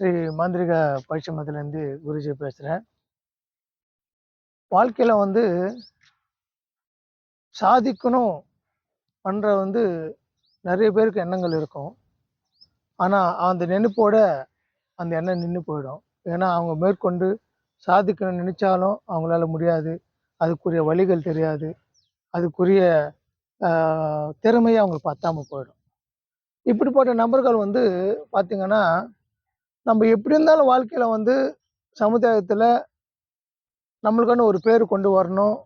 ஸ்ரீ மாந்திரிக பயிற்சிமத்திலேருந்து குருஜி பேசுகிறேன் வாழ்க்கையில் வந்து சாதிக்கணும் பண்ணுற வந்து நிறைய பேருக்கு எண்ணங்கள் இருக்கும். ஆனால் அந்த நினைப்போட அந்த எண்ணம் நின்று போயிடும். ஏன்னா அவங்க மேற்கொண்டு சாதிக்கணும்னு நினச்சாலும் அவங்களால முடியாது. அதுக்குரிய வழிகள் தெரியாது. அதுக்குரிய திறமையை அவங்களுக்கு பத்தாமல் போயிடும். இப்படிப்பட்ட நபர்கள் வந்து பார்த்திங்கன்னா நம்ம எப்படி இருந்தாலும் வாழ்க்கையில் வந்து சமுதாயத்தில் நம்மளுக்கான ஒரு பேர் கொண்டு வரணும்.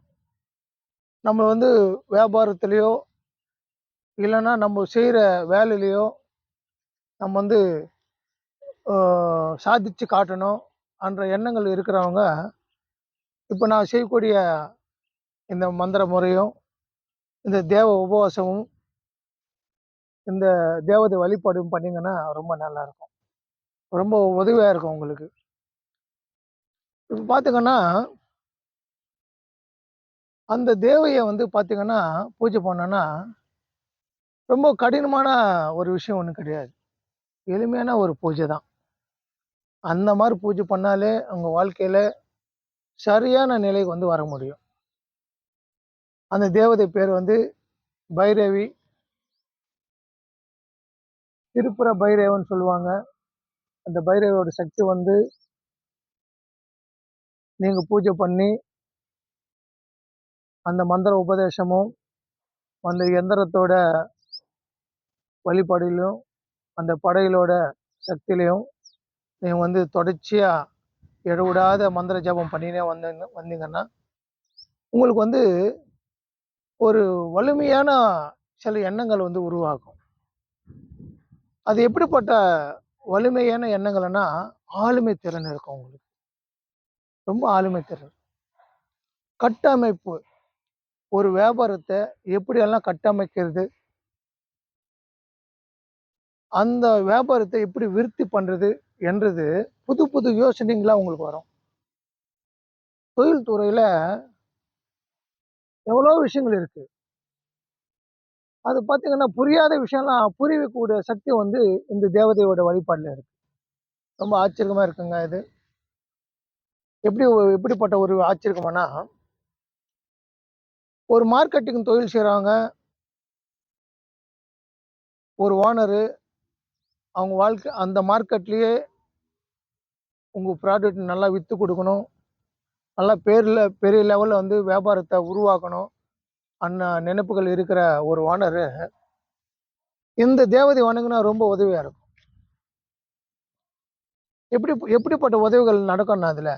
நம்ம வந்து வியாபாரத்துலேயோ இல்லைன்னா நம்ம செய்கிற வேலையிலையோ நம்ம வந்து சாதித்து சாதிச்சு காட்டணும் என்ற எண்ணங்கள் இருக்கிறவங்க இப்போ நான் செய்யக்கூடிய இந்த மந்திர முறையும் இந்த தேவ உபவாசமும் இந்த தேவதை வழிபாடும் பண்ணிங்கன்னா ரொம்ப நல்லா இருக்கும். ரொம்ப உதவியாக இருக்கும் உங்களுக்கு. இப்போ பார்த்தீங்கன்னா அந்த தேவையை வந்து பார்த்தீங்கன்னா பூஜை பண்ணோன்னா ரொம்ப கடினமான ஒரு விஷயம் ஒன்றும் கிடையாது. எளிமையான ஒரு பூஜை தான். அந்த மாதிரி பூஜை பண்ணாலே உங்கள் வாழ்க்கையில் சரியான நிலைக்கு வந்து வர முடியும். அந்த தேவதை பேர் வந்து பைரவி. திருப்புற பைரவன் சொல்லுவாங்க. அந்த பைரவியோட சக்தி வந்து நீங்கள் பூஜை பண்ணி அந்த மந்திர உபதேசமும் அந்த எந்திரத்தோட வழிபாடிலையும் அந்த படையிலோட சக்தியிலையும் நீங்கள் வந்து தொடர்ச்சியாக இடவிடாத மந்திர ஜபம் பண்ணினே வந்தீங்க வந்தீங்கன்னா உங்களுக்கு வந்து ஒரு வலிமையான சில எண்ணங்கள் வந்து உருவாகும். அது எப்படிப்பட்ட வலிமையான எண்ணங்கள்னா ஆளுமை திறன் இருக்கும் உங்களுக்கு. ரொம்ப ஆளுமை திறன். கட்டமைப்பு. ஒரு வியாபாரத்தை எப்படியெல்லாம் கட்டமைக்கிறது? அந்த வியாபாரத்தை எப்படி விருத்தி பண்ணுறது என்றது புது புது யோசனைங்களா உங்களுக்கு வரும். தொழில் துறையில் எவ்வளோ விஷயங்கள் இருக்குது அது பார்த்தீங்கன்னா புரியாத விஷயம்லாம் புரியக்கூடிய சக்தி வந்து இந்த தேவதையோட வழிபாட்டில் இருக்கு. ரொம்ப ஆச்சரியமாக இருக்குங்க இது. எப்படி ஒரு- எப்படிப்பட்ட ஒரு ஆச்சரியமானா ஒரு மார்க்கெட்டிங் தொழில் செய்கிறாங்க ஒரு ஓனரு அவங்க வாழ்க்கை அந்த மார்க்கெட்லேயே உங்கள் ப்ராடக்ட் நல்லா விற்று கொடுக்கணும். நல்லா பேரில் பெரிய லெவலில் வந்து வியாபாரத்தை உருவாக்கணும். அண்ணா நினைப்புகள் இருக்கிற ஒரு ஓனரு இந்த தேவதை வணங்கினா ரொம்ப உதவியாக இருக்கும். எப்படி எப்படிப்பட்ட உதவிகள் நடக்கும்னா அதில்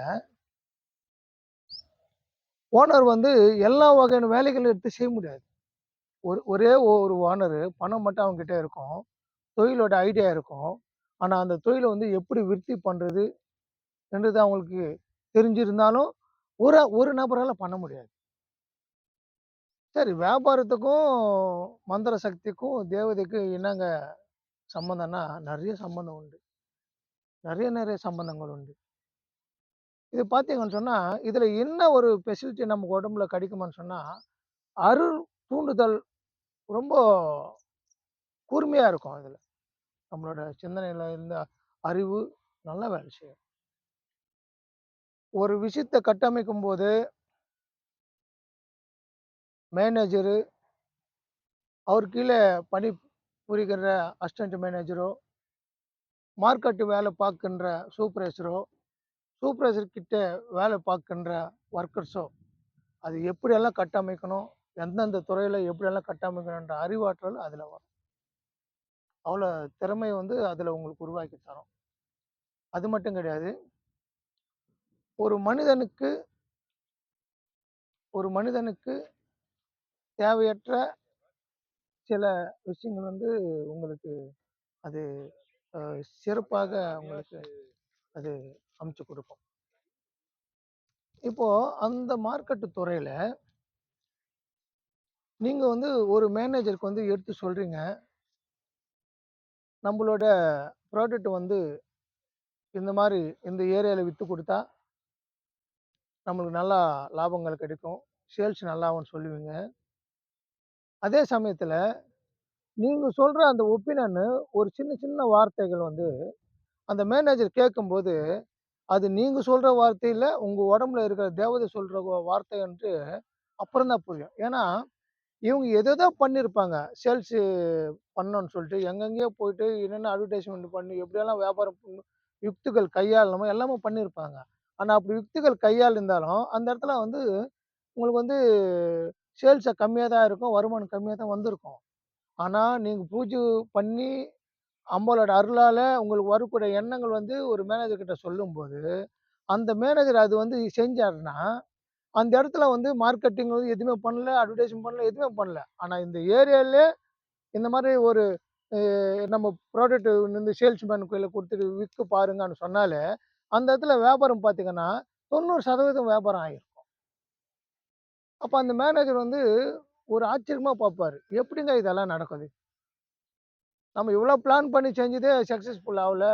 ஓனர் வந்து எல்லா வகையான வேலைகளும் எடுத்து செய்ய முடியாது. ஒரு ஒரே ஒரு ஓனரு பணம் மட்டும் அவங்ககிட்ட இருக்கும் தொழிலோட ஐடியா இருக்கும். ஆனால் அந்த தொழிலை வந்து எப்படி விருத்தி பண்ணுறது என்றது அவங்களுக்கு தெரிஞ்சிருந்தாலும் ஒரு ஒரு நபரால் பண்ண முடியாது. சரி வியாபாரத்துக்கும் மந்திர சக்திக்கும் தேவதைக்கும் என்னங்க சம்பந்தம்னா நிறைய சம்பந்தம் உண்டு. நிறைய நிறைய சம்பந்தங்கள் உண்டு. இது பார்த்தீங்கன்னு சொன்னால் இதில் என்ன ஒரு ஃபெசிலிட்டி நமக்கு உடம்புல கிடைக்குமான்னு சொன்னால் அருள் தூண்டுதல் ரொம்ப கூர்மையாக இருக்கும் அதில். நம்மளோட சிந்தனையில் இருந்த அறிவு நல்லா வேலை செய்யும். ஒரு விஷயத்தை கட்டமைக்கும் போது மேனேஜரு அவர் கீழே பணி புரிகிற அசிஸ்டன்ட் மேனேஜரோ மார்க்கெட்டு வேலை பார்க்கின்ற சூப்பர்வைசரோ சூப்பர்வைசர்கிட்ட வேலை பார்க்கின்ற ஒர்க்கர்ஸோ அது எப்படியெல்லாம் கட்டமைக்கணும் எந்தெந்த துறையில் எப்படியெல்லாம் கட்டமைக்கணுன்ற அறிவாற்றல் அதில் வரும். அவ்வளோ திறமை வந்து அதில் உங்களுக்கு உருவாக்கி தரும். அது மட்டும் கிடையாது ஒரு மனிதனுக்கு ஒரு மனிதனுக்கு தேவையற்ற சில விஷயங்கள் வந்து உங்களுக்கு அது சிறப்பாக உங்களுக்கு அது அமைச்சு கொடுக்கும். இப்போ அந்த மார்க்கெட்டு துறையில நீங்க வந்து ஒரு மேனேஜருக்கு வந்து எடுத்து சொல்றீங்க. நம்மளோட ப்ராடக்ட் வந்து இந்த மாதிரி இந்த ஏரியாவில் விற்று கொடுத்தா நம்மளுக்கு நல்லா லாபங்கள் கிடைக்கும். சேல்ஸ் நல்லாவும் சொல்லுவீங்க. அதே சமயத்தில் நீங்கள் சொல்கிற அந்த ஒப்பீனியன் ஒரு சின்ன சின்ன வார்த்தைகள் வந்து அந்த மேனேஜர் கேட்கும்போது, அது நீங்கள் சொல்கிற வார்த்தையில் உங்கள் உடம்புல இருக்கிற தேவதை சொல்கிற வார்த்தை வார்த்தைன்ட்டு அப்புறம் தான் புரியும். ஏன்னா, இவங்க எதேதோ பண்ணியிருப்பாங்க. சேல்ஸு பண்ணோன்னு சொல்லிட்டு, எங்கெங்கேயோ போயிட்டு என்னென்ன அட்வர்டைஸ்மெண்ட் பண்ணி, எப்படியெல்லாம் வியாபாரம் பண்ணணும், யுக்திகள் கையாளணுமோ எல்லாமே பண்ணியிருப்பாங்க. ஆனால் அப்படி யுக்திகள் கையாண்டிருந்தாலும், அந்த இடத்துல வந்து உங்களுக்கு வந்து சேல்ஸை கம்மியாக தான் இருக்கும். வருமானம் கம்மியாக தான் வந்திருக்கும். ஆனால் நீங்கள் பூஜை பண்ணி அம்பளோட அருளால் உங்களுக்கு வரக்கூடிய எண்ணங்கள் வந்து ஒரு மேனேஜர்கிட்ட சொல்லும்போது, அந்த மேனேஜர் அது வந்து செஞ்சாருன்னா, அந்த இடத்துல வந்து மார்க்கெட்டிங் வந்து எதுவுமே பண்ணல, அட்வர்டைஸ்மெண்ட் பண்ணல, எதுவுமே பண்ணல. ஆனால் இந்த ஏரியாலே இந்த மாதிரி ஒரு நம்ம ப்ராடக்ட் வந்து சேல்ஸ்மேன் கையில கொடுத்துட்டு விற்க பாருங்கன்னு சொன்னாலே, அந்த இடத்துல வியாபாரம் பார்த்தீங்கன்னா, 90% வியாபாரம் ஆயிரும். அப்போ அந்த மேனேஜர் வந்து ஒரு ஆச்சரியமாக பார்ப்பாரு. எப்படிங்க இதெல்லாம் நடக்குது? நம்ம இவ்வளோ பிளான் பண்ணி செஞ்சதே சக்ஸஸ்ஃபுல் ஆகல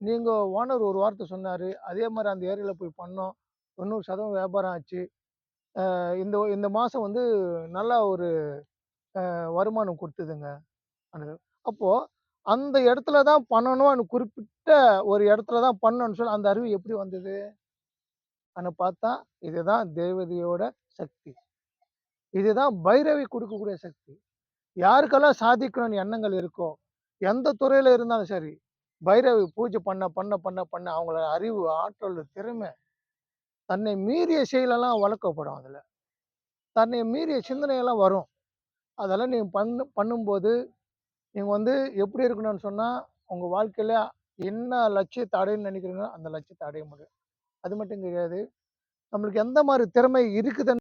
நீங்கள் ஓனர் ஒரு வார்த்தை சொன்னார் அதே மாதிரி அந்த ஏரியாவில் போய் பண்ணோம். 90% வியாபாரம் ஆச்சு. இந்த இந்த மாதம் வந்து நல்லா ஒரு வருமானம் கொடுத்ததுங்க அப்போது அந்த இடத்துல தான் பண்ணணும்னு குறிப்பிட்ட ஒரு இடத்துல தான் பண்ணணும்னு சொல்லி அந்த அறிவு எப்படி வந்தது? ஆனால் பார்த்தா, இதுதான் தேவதையோட சக்தி. இதுதான் பைரவி கொடுக்கக்கூடிய சக்தி. யாருக்கெல்லாம் சாதிக்கணும்னு எண்ணங்கள் இருக்கோ, எந்த துறையில் இருந்தாலும் சரி, பைரவி பூஜை பண்ண, பண்ண, பண்ண, பண்ண அவங்களோட அறிவு, ஆற்றல், திறமை, தன்னை மீறிய செயலெல்லாம் வளர்க்கப்படும் அதில் தன்னை மீறிய சிந்தனையெல்லாம் வரும். அதெல்லாம் நீங்க பண்ணு பண்ணும்போது, நீங்கள் வந்து எப்படி இருக்கணும்னு சொன்னால் உங்கள் வாழ்க்கையில என்ன லட்சியத்தை அடையணும்னு நினைக்கிறீங்களோ அந்த லட்சியத்தை அடைய முடியும். அது மட்டும் கிடையாது. நம்மளுக்கு எந்த மாதிரி திறமை இருக்குதுன்னு